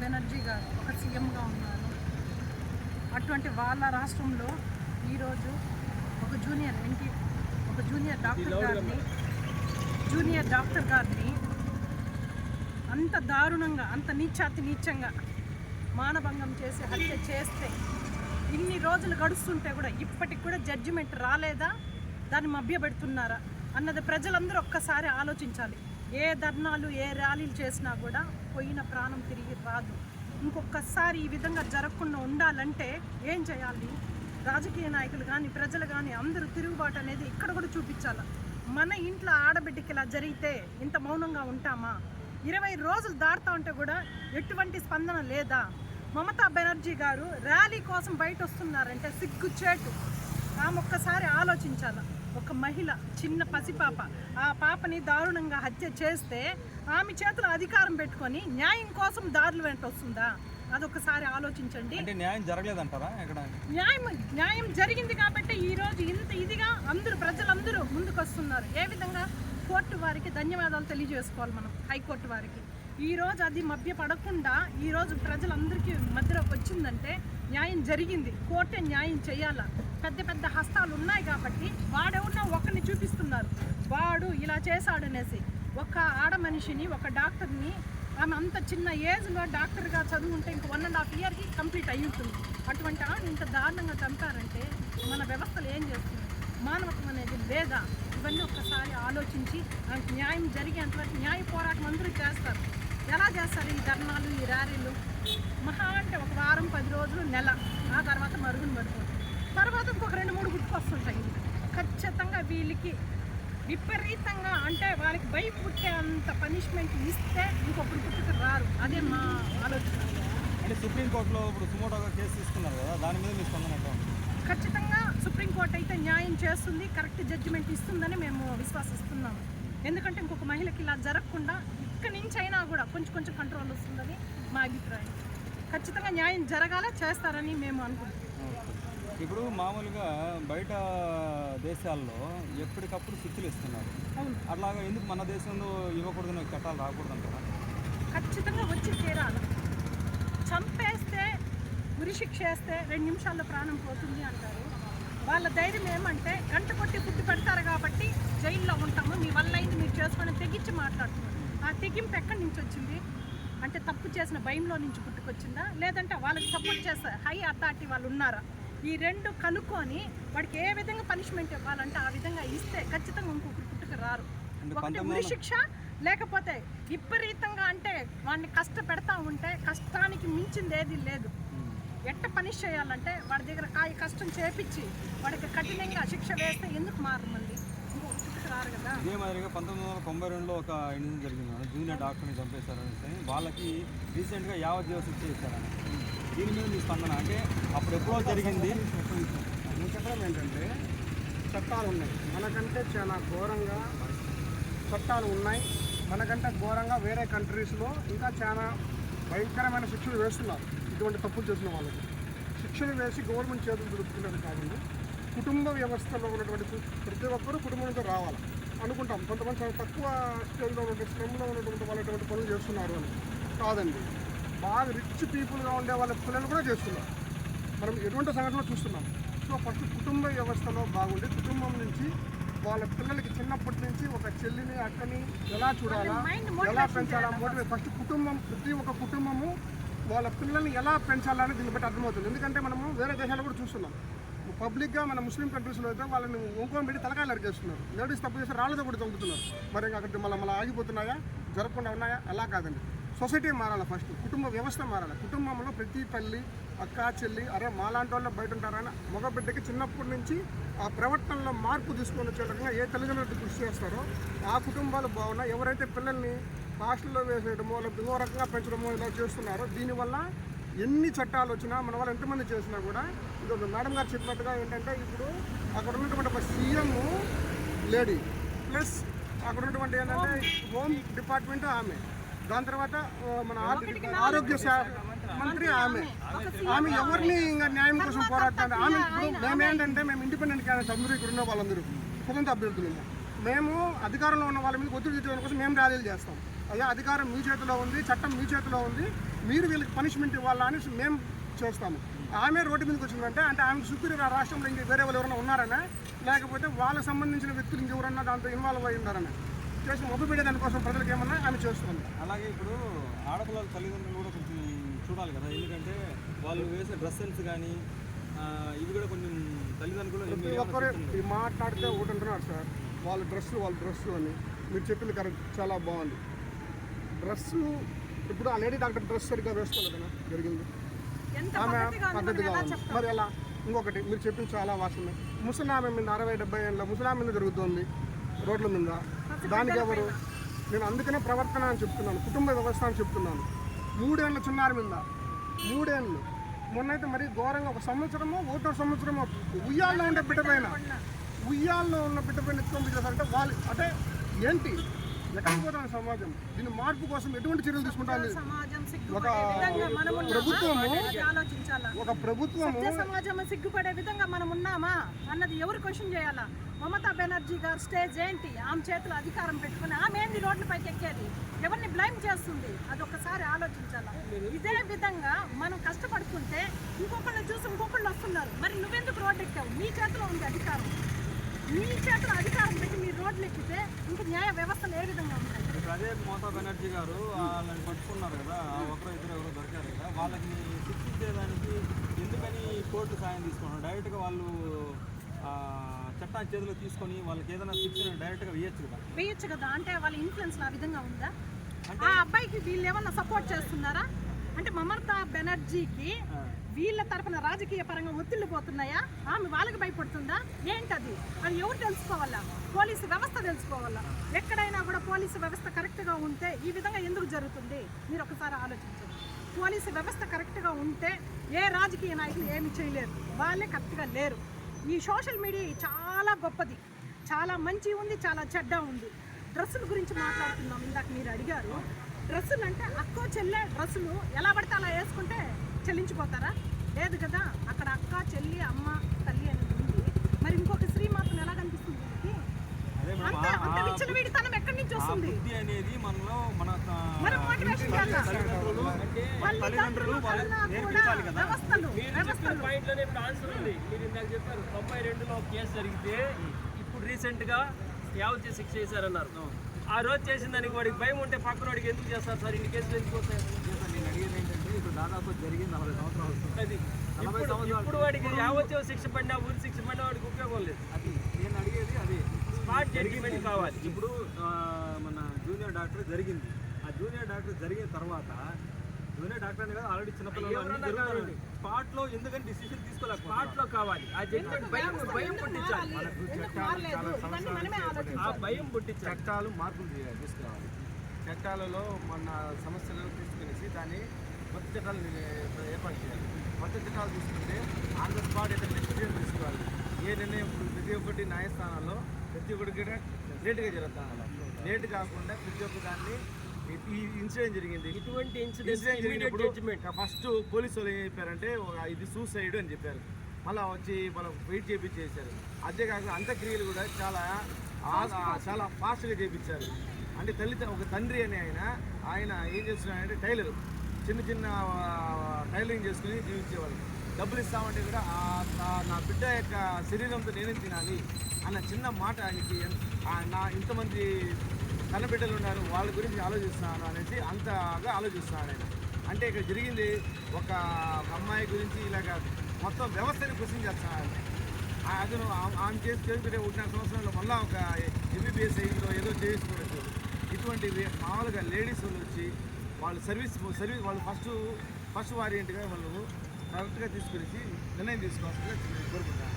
సీఎంగా ఉన్నారు అటువంటి వాళ్ళ రాష్ట్రంలో ఈరోజు ఒక జూనియర్ ఎన్టీ ఒక జూనియర్ డాక్టర్ గారిని జూనియర్ డాక్టర్ గారిని అంత దారుణంగా అంత నీచాతి నీచంగా మానభంగం చేసి హత్య చేస్తే ఇన్ని రోజులు గడుస్తుంటే కూడా ఇప్పటికి కూడా జడ్జిమెంట్ రాలేదా? దాన్ని మభ్యపెడుతున్నారా? అన్నది ప్రజలందరూ ఒక్కసారి ఆలోచించాలి. ఏ ధర్నాలు ఏ ర్యాలీలు చేసినా కూడా పోయిన ప్రాణం తిరిగి రాదు. ఇంకొకసారి ఈ విధంగా జరగకుండా ఉండాలంటే ఏం చేయాలి? రాజకీయ నాయకులు కానీ ప్రజలు కానీ అందరూ తిరుగుబాటు అనేది ఇక్కడ కూడా చూపించాలి. మన ఇంట్లో ఆడబిడ్డకి ఇలా జరిగితే ఇంత మౌనంగా ఉంటామా? ఇరవై రోజులు దాటుతా ఉంటే కూడా ఎటువంటి స్పందన లేదా? మమతా బెనర్జీ గారు ర్యాలీ కోసం బయట వస్తున్నారంటే సిగ్గుచేటు. ఆమె ఒక్కసారి ఆలోచించాలా? ఒక మహిళ చిన్న పసిపాప. ఆ పాపని దారుణంగా హత్య చేస్తే ఆమె చేతిలో అధికారం పెట్టుకొని న్యాయం కోసం దారులు వెంట వస్తుందా? అదొకసారి ఆలోచించండి. అంటే న్యాయం జరగలేదంటారా ఎక్కడ? న్యాయం న్యాయం జరిగింది కాబట్టి ఈ రోజు ఇంత ఇదిగా అందరూ ప్రజలందరూ ముందుకు వస్తున్నారు ఏ విధంగా? కోర్టు వారికి ధన్యవాదాలు తెలియజేసుకోవాలి మనం హైకోర్టు వారికి. ఈ రోజు అది మభ్య పడకుండా ఈ రోజు ప్రజలందరికీ మధ్యలోకి వచ్చిందంటే న్యాయం జరిగింది. కోర్టే న్యాయం చేయాలా? పెద్ద పెద్ద హస్తాలు ఉన్నాయి కాబట్టి వాడెవరినో ఒకరిని చూపిస్తున్నారు వాడు ఇలా చేశాడనేసి ఒక ఆడ మనిషిని ఒక డాక్టర్ని ఆమె అంత చిన్న ఏజ్లో డాక్టర్గా చదువుంటే ఇంక వన్ అండ్ హాఫ్ ఇయర్కి కంప్లీట్ అయి ఉంటుంది అటువంటి ఆమె ఇంత దారుణంగా చంపారంటే మన వ్యవస్థలు ఏం చేస్తుంది మానవత్వం అనేది లేదా? ఇవన్నీ ఒక్కసారి ఆలోచించి ఆమెకు న్యాయం జరిగేంతవరకు న్యాయ పోరాటం అందరూ చేస్తారు. ఎలా చేస్తారు ఈ ధర్నాలు ఈ ర్యాలీలు? మహా అంటే ఒక వారం పది రోజులు నెల. ఆ తర్వాత మరుగున పడుతుంది తర్వాత ఇంకొక రెండు మూడు గుర్తుకొస్తుంటాయి. ఖచ్చితంగా వీళ్ళకి విపరీతంగా అంటే వాళ్ళకి భయం పుట్టే అంత పనిష్మెంట్ ఇస్తే ఇంకొకరు పుట్టుకు రారు. అదే మా ఆలోచన. అంటే సుప్రీంకోర్టులో ఇప్పుడు సుమోటోగా కేసు తీసుకున్నారు కదా దాని మీద మీ స్పందన ఖచ్చితంగా సుప్రీంకోర్టు అయితే న్యాయం చేస్తుంది కరెక్ట్ జడ్జిమెంట్ ఇస్తుందని మేము విశ్వాసిస్తున్నాము ఎందుకంటే ఇంకొక మహిళకి ఇలా జరగకుండా ఇక్కడి నుంచి అయినా కూడా కొంచెం కొంచెం కంట్రోల్ వస్తుందని మా అభిప్రాయం. ఖచ్చితంగా న్యాయం జరగాల చేస్తారని మేము అనుకుంటున్నాం. ఇప్పుడు మామూలుగా బయట దేశాల్లో ఎప్పటికప్పుడు శిక్షలు ఇస్తున్నారు. అట్లాగా ఎందుకు మన దేశంలో ఇవ్వకూడదని చట్టాలు రాకూడదు అంటారా? ఖచ్చితంగా వచ్చి తీరాలి చంపేస్తే ఉరిశిక్ష వేస్తే రెండు నిమిషాల్లో ప్రాణం పోతుంది అంటారు. వాళ్ళ ధైర్యం ఏమంటే గంట కొట్టి పుట్టి పెడతారు కాబట్టి జైల్లో ఉంటాము మీ వల్ల అయింది మీరు చేసుకొని తెగించి మాట్లాడుతున్నారు. ఆ తెగింపు ఎక్కడి నుంచి వచ్చింది? అంటే తప్పు చేసిన భయంలో నుంచి పుట్టుకొచ్చిందా? లేదంటే వాళ్ళకి సపోర్ట్ చేస్తారు హై అథారిటీ వాళ్ళు ఉన్నారా? ఈ రెండు కనుక్కొని వాడికి ఏ విధంగా పనిష్మెంట్ ఇవ్వాలంటే ఆ విధంగా ఇస్తే ఖచ్చితంగా ఇంకొకరు పుట్టుకు రారు. ఒకటి ఉరి శిక్ష లేకపోతే విపరీతంగా అంటే వాడిని కష్టపెడతా ఉంటే కష్టానికి మించింది ఏది లేదు. ఎట్ట పనిష్ చేయాలంటే వాడి దగ్గర కాయ కష్టం చేపించి వాడికి కఠినంగా శిక్ష వేస్తే ఎందుకు మారు మళ్ళీ ఇంకొక పుట్టుకు రారు కదా ఇదే మాదిరిగా పంతొమ్మిది వందల తొంభై రెండులో ఒక ఇన్సిడెంట్ జరిగింది. మేడం జూనియర్ డాక్టర్ని చంపేశారని వాళ్ళకి రీసెంట్గా యావజ్జీవ శిక్ష ఇచ్చారని దీని మీద మీ స్పందన? అంటే అప్పుడు ఎప్పుడో జరిగింది. నేను చెప్పడం ఏంటంటే చట్టాలు ఉన్నాయి. మనకంటే చాలా ఘోరంగా చట్టాలు ఉన్నాయి. మనకంటే ఘోరంగా వేరే కంట్రీస్లో ఇంకా చాలా భయంకరమైన శిక్షలు వేస్తున్నారు. ఇటువంటి తప్పులు చేసిన వాళ్ళకి. శిక్షలు వేసి గవర్నమెంట్ చేతులు దుడుపుతున్నది కాకుండా కుటుంబ వ్యవస్థలో ఉన్నటువంటి ప్రతి ఒక్కరూ కుటుంబంతో రావాలి అనుకుంటాం. కొంతమంది చాలా తక్కువ స్టేజ్లో ఉన్నటువంటి శ్రమలో ఉన్నటువంటి వాళ్ళు ఎటువంటి పనులు చేస్తున్నారు అని. కాదండి. బాగా రిచ్ పీపుల్గా ఉండే వాళ్ళ పిల్లలు కూడా చేస్తున్నారు. మనం ఎటువంటి సంఘటనలు చూస్తున్నాం. సో ఫస్ట్ కుటుంబ వ్యవస్థలో బాగుండి కుటుంబం నుంచి వాళ్ళ పిల్లలకి చిన్నప్పటి నుంచి ఒక చెల్లిని అక్కని ఎలా చూడాలా ఎలా పెంచాలా మోటివేట్ ఫస్ట్ కుటుంబం ప్రతి ఒక్క కుటుంబము వాళ్ళ పిల్లల్ని ఎలా పెంచాలని దీన్ని బట్టి అర్థమవుతుంది. ఎందుకంటే మనము వేరే దేశాలు కూడా చూస్తున్నాం. పబ్లిక్గా మన ముస్లిం కంట్రీస్లో అయితే వాళ్ళని ఒంకోని పెట్టి తలకాయలు అరికేస్తున్నారు. లేడీస్ తప్పు చేస్తే రాళ్ళతో కూడా చంపుతున్నారు. మరి అక్కడ మళ్ళీ మళ్ళీ ఆగిపోతున్నాయా? జరగకుండా ఉన్నాయా? అలా కాదండి. సొసైటీ మారాలి ఫస్ట్? కుటుంబ వ్యవస్థ మారాలి? కుటుంబంలో ప్రతి తల్లి అక్క చెల్లి అరే మాలాంటి వాళ్ళు బయట ఉంటారని మగ బిడ్డకి చిన్నప్పటి నుంచి ఆ ప్రవర్తనలో మార్పు తీసుకొని వచ్చే రకంగా ఏ తల్లిదండ్రులు కృషి చేస్తారో ఆ కుటుంబాలు బాగున్నా ఎవరైతే పిల్లల్ని హాస్టల్లో వేసేయడమో లేకపోతే ఇంకో రకంగా పెంచడమో ఇలా చేస్తున్నారో దీనివల్ల ఎన్ని చట్టాలు వచ్చినా మన వాళ్ళు ఎంతమంది చేసినా కూడా ఇది మేడం గారు చెప్పినట్టుగా ఏంటంటే ఇప్పుడు అక్కడ ఉన్నటువంటి ఒక సీఎం లేడీ ప్లస్ అక్కడ ఉన్నటువంటి ఏంటంటే హోమ్ డిపార్ట్మెంట్ ఆమె. దాని తర్వాత మన ఆరోగ్య మంత్రి ఆమె. ఆమె ఎవరిని ఇంకా న్యాయం కోసం పోరాడుతుంది? ఆమె ఇప్పుడు మేమేంటంటే మేము ఇండిపెండెంట్ క్యాండిడేట్ అందరూ ఇక్కడ ఉన్న వాళ్ళందరూ స్వతంత్ర అభ్యర్థులు మేము అధికారంలో ఉన్న వాళ్ళ మీద ఒత్తిడి తెచ్చుకోవడం కోసం మేము ర్యాలీలు చేస్తాం. అయ్యా అధికారం మీ చేతిలో ఉంది చట్టం మీ చేతిలో ఉంది మీరు వీళ్ళకి పనిష్మెంట్ ఇవ్వాలా అని మేము చేస్తాము. ఆమె రోడ్డు మీదకి వచ్చిందంటే అంటే ఆమె సుపీరియర్ ఆ రాష్ట్రంలో ఇంక వేరే వాళ్ళు ఎవరైనా ఉన్నారనే? లేకపోతే వాళ్ళకి సంబంధించిన వ్యక్తులు ఇంకెవరన్నా దాంతో ఇన్వాల్వ్ అయి ఉన్నారనే? చేసి మొబైల్ పెట్టే దానికోసం ప్రజలకు ఏమన్నా ఆమె చేస్తుంది. అలాగే ఇప్పుడు ఆడపిల్లల తల్లిదండ్రులు కూడా కొంచెం చూడాలి కదా ఎందుకంటే వాళ్ళు వేసే డ్రెస్ సెన్స్ కానీ ఇవి కూడా కొంచెం తల్లిదండ్రులు ప్రతి ఒక్కరు మాట్లాడితే ఒకటి అంటున్నారు సార్. వాళ్ళ డ్రెస్సు వాళ్ళ డ్రెస్సు అని మీరు చెప్పింది కరెక్ట్ చాలా బాగుంది. డ్రెస్సు ఇప్పుడు ఆ లేడీ డాక్టర్ డ్రెస్ సరిగ్గా వేసుకోలేదనా జరిగింది. ఆమె పద్ధతిగా ఉంది మరి ఎలా? ఇంకొకటి మీరు చెప్పింది చాలా వాసన ముసలామె మీద అరవై డెబ్బై ఏళ్ళ ముసలామె మీద జరుగుతుంది. రోడ్ల మీద. దానికి ఎవరు? నేను అందుకనే ప్రవర్తన అని చెప్తున్నాను కుటుంబ వ్యవస్థ అని చెప్తున్నాను. మూడేళ్ళ చిన్నారి మీద. మూడేళ్ళు. మొన్నైతే మరి ఘోరంగా ఒక సంవత్సరమో ఒకటో సంవత్సరమో ఉయ్యాల్లో ఉండే బిడ్డ పైన. ఉయ్యాల్లో ఉన్న బిడ్డ పైన ఎత్తుకొని చేశారంటే వాళ్ళు అంటే ఏంటి? సమాజం. దీని మార్పు కోసం ఎటువంటి చర్యలు తీసుకుంటాను సమాజం ఒక సిగ్గుపడే విధంగా మనం ఉన్నామా? ప్రభుత్వము ఒక ప్రభుత్వము సమాజం సిగ్గుపడే విధంగా మనం ఉన్నామా? అన్నది ఎవరు క్వశ్చన్ చేయాలా? మమతా బెనర్జీ గారు స్టేజ్ ఏంటి? ఆమె చేతిలో అధికారం పెట్టుకుని ఆమె ఏంది రోడ్లపైకి ఎక్కేది? ఎవరిని బ్లైమ్ చేస్తుంది? అది ఒకసారి ఆలోచించాలా? ఇదే విధంగా మనం కష్టపడుతుంటే ఇంకొకళ్ళు చూసి ఇంకొకళ్ళు వస్తున్నారు. మరి నువ్వెందుకు రోడ్డు ఎక్కావు? నీ చేతిలో ఉంది అధికారం. నీ చేతిలో అధికారం పెట్టి మీరు రోడ్లు ఎక్కితే ఇంక న్యాయ వ్యవస్థలు ఏ విధంగా ఉంటాయి? ఇప్పుడు అదే మమతా బెనర్జీ గారు వాళ్ళని పట్టుకున్నారు కదా ఒకరు ఇద్దరు ఎవరో దొరికారు కదా వాళ్ళని శిక్షించేదానికి ఎందుకని కోర్టు సాయం తీసుకున్నారు? డైరెక్ట్గా వాళ్ళు చట్టాన్ని చేతిలో తీసుకొని వాళ్ళకి ఏదైనా శిక్షణ డైరెక్ట్గా వేయచ్చు కదా? వేయొచ్చు కదా? అంటే వాళ్ళ ఇన్ఫ్లుయెన్స్ ఆ విధంగా ఉందా? ఆ అబ్బాయికి వీళ్ళు ఏమన్నా సపోర్ట్ చేస్తున్నారా? అంటే మమతా బెనర్జీకి వీళ్ళ తరపున రాజకీయ పరంగా ఒత్తిళ్ళు పోతున్నాయా? ఆమె వాళ్ళకి భయపడుతుందా? ఏంటది? అది ఎవరు తెలుసుకోవాలా? పోలీసు వ్యవస్థ తెలుసుకోవాలా? ఎక్కడైనా కూడా పోలీసు వ్యవస్థ కరెక్ట్గా ఉంటే ఈ విధంగా ఎందుకు జరుగుతుంది? మీరు ఒకసారి ఆలోచించండి. పోలీసు వ్యవస్థ కరెక్ట్గా ఉంటే ఏ రాజకీయ నాయకులు ఏమి చేయలేరు. వాళ్ళే కరెక్ట్గా లేరు. ఈ సోషల్ మీడియా చాలా గొప్పది. చాలా మంచి ఉంది చాలా చెడ్డ ఉంది. డ్రెస్సుల గురించి మాట్లాడుతున్నాం. ఇందాక మీరు అడిగారు. డ్రెస్సులు అంటే అక్కో చెల్లె డ్రెస్సులు ఎలా పడితే అలా వేసుకుంటే చెల్లించిపోతారా? లేదు కదా అక్కడ అక్క చెల్లి అమ్మ తల్లి అనేది ఉంది. మరి ఇంకొక స్త్రీ మాత్రం ఎలా కనిపిస్తుంది ఎక్కడి నుంచి వస్తుంది? బుద్ధి అనేది మనలో మన చెప్పారు తొంభై రెండులో కేసు జరిగితే ఇప్పుడు రీసెంట్గా యావత్ శిక్ష చేశారన్నారు. ఆ రోజు చేసిన దానికి వాడికి భయం ఉంటే పక్కన వాడికి ఎందుకు చేస్తారు సార్? ఇన్ని కేసులు ఎందుకు వస్తాయి? నేను అడిగేది ఏంటంటే ఇప్పుడు దాదాపు జరిగింది నలభై సంవత్సరాలు. అది ఇప్పుడు వాడికి యావత్యవ శిక్ష పడినా ఊరి శిక్ష పడినా వాడికి ఉపయోగం లేదు. అది నేను అడిగేది అది. స్పాట్ జడ్జిమెంట్ కావాలి. ఇప్పుడు మన జూనియర్ డాక్టర్ జరిగింది. ఆ జూనియర్ డాక్టర్ జరిగిన తర్వాత జూనియర్ డాక్టర్ అని కదా ఆల్రెడీ చిన్నపిల్లలు అన్ని ఎవరన్నా జరుగుతున్నాయి కానివ్వండి. స్పాట్లో ఎందుకని డిసిషన్ తీసుకోలేకపోతే స్పాట్లో కావాలి. ఆ జడ్జిమెంట్ భయం భయం పుట్టించాలి? ఆ భయం పుట్టించాలి. చట్టాలు మార్పులు తీసుకురావాలి. చట్టాలలో మన సమస్యలను తీసుకునేసి దాన్ని కొత్త చట్టాలు ఏర్పాటు చేయాలి. కొత్త చట్టాలు తీసుకుంటే ఆన్ ద స్పాట్ అయితే డెసిషన్ తీసుకోవాలి. ఏ నిర్ణయం ప్రతి ఒక్కటి న్యాయస్థానాల్లో ప్రతి ఒక్కటి లేటుగా జరుగుతాను లేట్ కాకుండా ప్రతి ఒక్క దాన్ని ఈ- ఇన్సిడెంట్ జరిగింది. ఇటువంటి ఇన్సిడెంట్ జరిగినప్పుడు ఫస్ట్ పోలీసు వాళ్ళు ఏం చెప్పారంటే ఇది సూసైడ్ అని చెప్పారు. మళ్ళీ వచ్చి మనం వెయిట్ చేయించేసారు అంతేకాక అంత్యక్రియలు కూడా చాలా చాలా ఫాస్ట్గా చేయించారు అంటే తల్లి ఒక తండ్రి అని ఆయన ఆయన ఏం చేస్తున్నాడంటే టైలర్ చిన్న చిన్న టైలరింగ్ చేసుకుని జీవించేవాళ్ళు. డబ్బులు ఇస్తామంటే కూడా ఆ- నా బిడ్డ యొక్క శరీరంతో నేనే తినాలి అన్న చిన్న మాట ఆయనకి. నా ఇంతమంది కన్న బిడ్డలు ఉన్నారు వాళ్ళ గురించి ఆలోచిస్తున్నాను అనేసి అంతగా ఆలోచిస్తున్నాడు ఆయన. అంటే ఇక్కడ జరిగింది ఒక అమ్మాయి గురించి ఇలాగ మొత్తం వ్యవస్థని క్వశ్చన్ చేస్తున్నాడు ఆ అతను ఆ- ఆమె చేసి చేసుకుంటే ఉన్న సంవత్సరంలో మళ్ళీ ఒక ఎంబీబీఎస్ ఏదో ఏదో చేయించుకోవచ్చు ఇటువంటి మామూలుగా లేడీస్ వాళ్ళు వచ్చి వాళ్ళు సర్వీస్ సర్వీస్ వాళ్ళు ఫస్ట్ ఫస్ట్ వారియంట్గా వాళ్ళు కరెక్ట్గా తీసుకొచ్చి నిర్ణయం తీసుకోవాల్సిందిగా కోరుకుంటాను